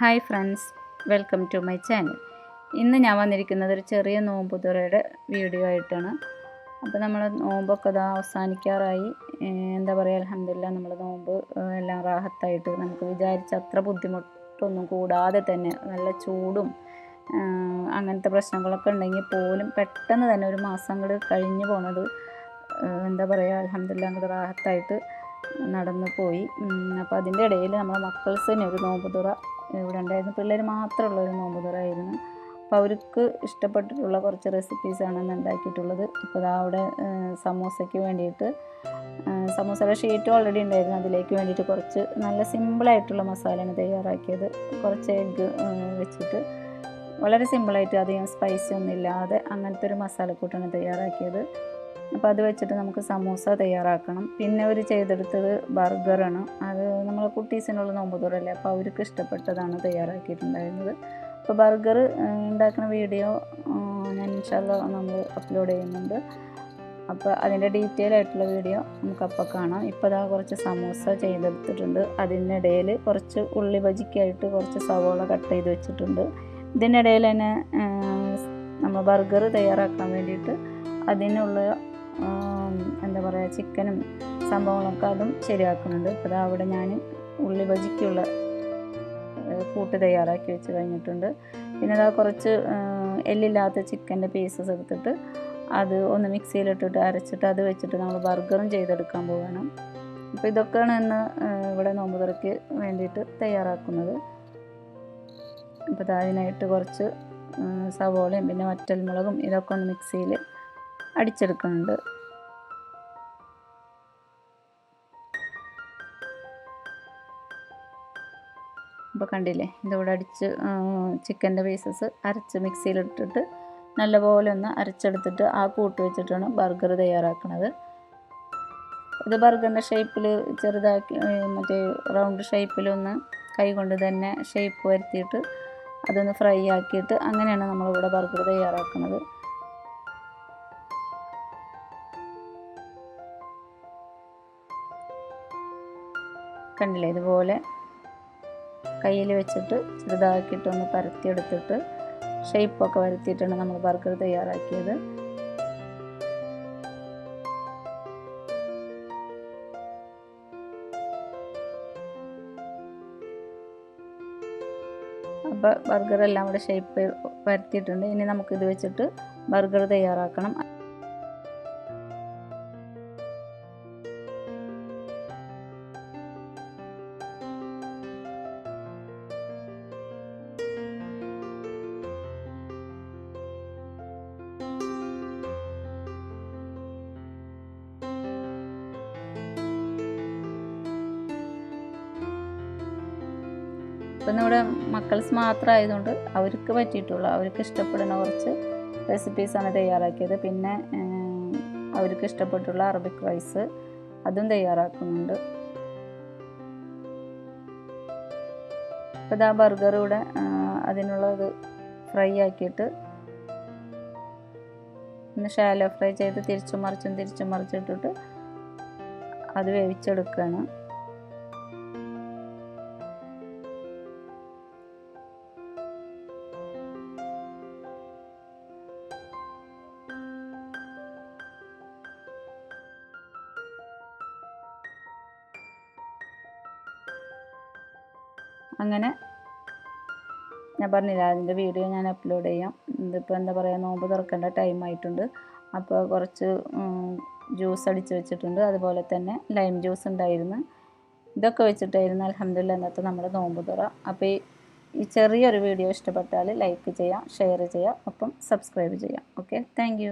Hi friends welcome to my channel. ഇന്ന് ഞാൻ വന്നിരിക്കുന്നത് ഒരു ചെറിയ നോമ്പുതുറയുടെ വീഡിയോ ആയിട്ടാണ്. അപ്പോൾ നമ്മൾ നോമ്പൊക്കെ അതാ അവസാനിക്കാറായി. എന്താ പറയുക അലഹമില്ല നമ്മൾ നോമ്പ് എല്ലാം റാഹത്തായിട്ട് നമുക്ക് വിചാരിച്ച അത്ര ബുദ്ധിമുട്ടൊന്നും കൂടാതെ തന്നെ നല്ല ചൂടും അങ്ങനത്തെ പ്രശ്നങ്ങളൊക്കെ ഉണ്ടെങ്കിൽ പോലും പെട്ടെന്ന് തന്നെ ഒരു മാസം കൂടി കഴിഞ്ഞു പോണത് എന്താ പറയുക അലഹമില്ല അങ്ങോട്ട് റാഹത്തായിട്ട് നടന്നു പോയി. അപ്പോൾ അതിന്റെ ഇടയിൽ നമ്മുടെ മക്കൾസിന് ഒരു നോമ്പ് തുറ ഇവിടെ ഉണ്ടായിരുന്നു. പിള്ളേർ മാത്രമുള്ള ഒരു നോമ്പ് തുറയായിരുന്നു അപ്പോൾ അവർക്ക് ഇഷ്ടപ്പെട്ടിട്ടുള്ള കുറച്ച് റെസിപ്പീസാണ് ഇന്ന് ഉണ്ടാക്കിയിട്ടുള്ളത്. ഇപ്പോൾ ഇതാ അവിടെ സമോസയ്ക്ക് വേണ്ടിയിട്ട് സമൂസയുടെ ഷീറ്റ് ഓൾറെഡി ഉണ്ടായിരുന്നു. അതിലേക്ക് വേണ്ടിയിട്ട് കുറച്ച് നല്ല സിമ്പിളായിട്ടുള്ള മസാലയാണ് തയ്യാറാക്കിയത്. കുറച്ച് എഗ്ഗ് വെച്ചിട്ട്. വളരെ സിമ്പിളായിട്ട് അധികം സ്പൈസി ഒന്നും ഇല്ലാതെ അങ്ങനത്തെ ഒരു മസാലക്കൂട്ടാണ് തയ്യാറാക്കിയത്. അപ്പോൾ അത് വെച്ചിട്ട് നമുക്ക് സമൂസ തയ്യാറാക്കണം. പിന്നെ അവർ ചെയ്തെടുത്തത് ബർഗറാണ്. അത് നമ്മൾ കുട്ടീസിനുള്ള നോമ്പ് തുറല്ലേ അപ്പോൾ അവർക്ക് ഇഷ്ടപ്പെട്ടതാണ് തയ്യാറാക്കിയിട്ടുണ്ടായിരുന്നത്. അപ്പോൾ ബർഗർ ഉണ്ടാക്കുന്ന വീഡിയോ ഞാൻ ഇൻഷാല്ല നമ്മൾ അപ്ലോഡ് ചെയ്യുന്നുണ്ട്. അപ്പോൾ അതിന്റെ ഡീറ്റെയിൽ ആയിട്ടുള്ള വീഡിയോ നമുക്കപ്പോൾ കാണാം. ഇപ്പോൾ അതാ കുറച്ച് സമൂസ ചെയ്തെടുത്തിട്ടുണ്ട്. അതിനിടയിൽ കുറച്ച് ഉള്ളി ബജിക്കായിട്ട് കുറച്ച് സവോള കട്ട് ചെയ്ത് വെച്ചിട്ടുണ്ട്. ഇതിനിടയിൽ തന്നെ നമ്മൾ ബർഗർ തയ്യാറാക്കാൻ വേണ്ടിയിട്ട് അതിനുള്ള എന്താ പറയുക ചിക്കനും സംഭവങ്ങളൊക്കെ അതും ശരിയാക്കുന്നുണ്ട്. അപ്പോൾ അവിടെ ഞാൻ ഉള്ളി ബജിക്കുള്ള കൂട്ട് തയ്യാറാക്കി വെച്ച് കഴിഞ്ഞിട്ടുണ്ട്. പിന്നെ അതാ കുറച്ച് എല്ലില്ലാത്ത ചിക്കന്റെ പീസസ് എടുത്തിട്ട് അത് ഒന്ന് മിക്സിയിലിട്ടിട്ട് അരച്ചിട്ട് അത് വെച്ചിട്ട് നമ്മൾ ബർഗറും ചെയ്തെടുക്കാൻ പോവുകയാണ് അപ്പോൾ ഇതൊക്കെയാണ് ഇന്ന് ഇവിടെ നോമ്പ് തുറയ്ക്ക് വേണ്ടിയിട്ട് തയ്യാറാക്കുന്നത്. അപ്പോൾ അതിനായിട്ട് കുറച്ച് സവോളയും പിന്നെ വറ്റൽമുളകും ഇതൊക്കെ ഒന്ന് മിക്സിയിൽ അടിച്ചെടുക്കുന്നുണ്ട്. അപ്പോൾ കണ്ടില്ലേ? ഇതിവിടെ അടിച്ച് ചിക്കന്റെ പീസസ് അരച്ച് മിക്സിയിലിട്ടിട്ട് നല്ലപോലെ ഒന്ന് അരച്ചെടുത്തിട്ട് ആ കൂട്ട് വെച്ചിട്ടാണ് ബർഗർ തയ്യാറാക്കുന്നത് ഇത് ബർഗറിന്റെ ഷേപ്പിൽ ചെറുതാക്കി മറ്റേ റൗണ്ട് ഷേപ്പിലൊന്ന് കൈ കൊണ്ട് തന്നെ ഷേപ്പ് വരുത്തിയിട്ട് അതൊന്ന് ഫ്രൈ ആക്കിയിട്ട് അങ്ങനെയാണ് നമ്മളിവിടെ ബർഗർ തയ്യാറാക്കുന്നത് കണ്ടില്ലേ? ഇതുപോലെ കയ്യിൽ വെച്ചിട്ട് ചെറുതാക്കിയിട്ടൊന്ന് പരത്തിയെടുത്തിട്ട് ഷേപ്പൊക്കെ വരുത്തിയിട്ടാണ് നമ്മൾ ബർഗർ തയ്യാറാക്കിയത്. അപ്പോൾ ബർഗർ എല്ലാം കൂടെ ഷേപ്പ് വരുത്തിയിട്ടുണ്ട്. ഇനി നമുക്കിത് വെച്ചിട്ട് ബർഗർ തയ്യാറാക്കണം. ഇപ്പം നമ്മുടെ മക്കൾസ് മാത്രമായതുകൊണ്ട് അവർക്ക് പറ്റിയിട്ടുള്ള. അവർക്ക് ഇഷ്ടപ്പെടുന്ന കുറച്ച് റെസിപ്പീസാണ് തയ്യാറാക്കിയത്. പിന്നെ അവർക്ക് ഇഷ്ടപ്പെട്ടുള്ള അറബിക് റൈസ് അതും തയ്യാറാക്കുന്നുണ്ട്. അപ്പോൾ ഇതാ ബർഗർ ഇവിടെ അതിനുള്ളത് ഫ്രൈ ആക്കിയിട്ട് ഒന്ന് ഷാലോ ഫ്രൈ ചെയ്ത് തിരിച്ചും മറിച്ചും തിരിച്ചും മറിച്ചിട്ടിട്ട് അത് വേവിച്ചെടുക്കുകയാണ്. അങ്ങനെ ഞാൻ പറഞ്ഞില്ല അതിന്റെ വീഡിയോ ഞാൻ അപ്ലോഡ് ചെയ്യാം. ഇതിപ്പോൾ എന്താ പറയുക നോമ്പ് തുറക്കേണ്ട ടൈം ആയിട്ടുണ്ട്. അപ്പോൾ കുറച്ച് ജ്യൂസ് അടിച്ച് വെച്ചിട്ടുണ്ട്. അതുപോലെ തന്നെ ലൈം ജ്യൂസ് ഉണ്ടായിരുന്നു. ഇതൊക്കെ വെച്ചിട്ടായിരുന്നു അലഹമ്മദില്ല ഇന്നത്തെ നമ്മുടെ നോമ്പ് തുറ. അപ്പോൾ ഈ ചെറിയൊരു വീഡിയോ ഇഷ്ടപ്പെട്ടാൽ ലൈക്ക് ചെയ്യാം ഷെയർ ചെയ്യാം ഒപ്പം സബ്സ്ക്രൈബ് ചെയ്യാം. Okay thank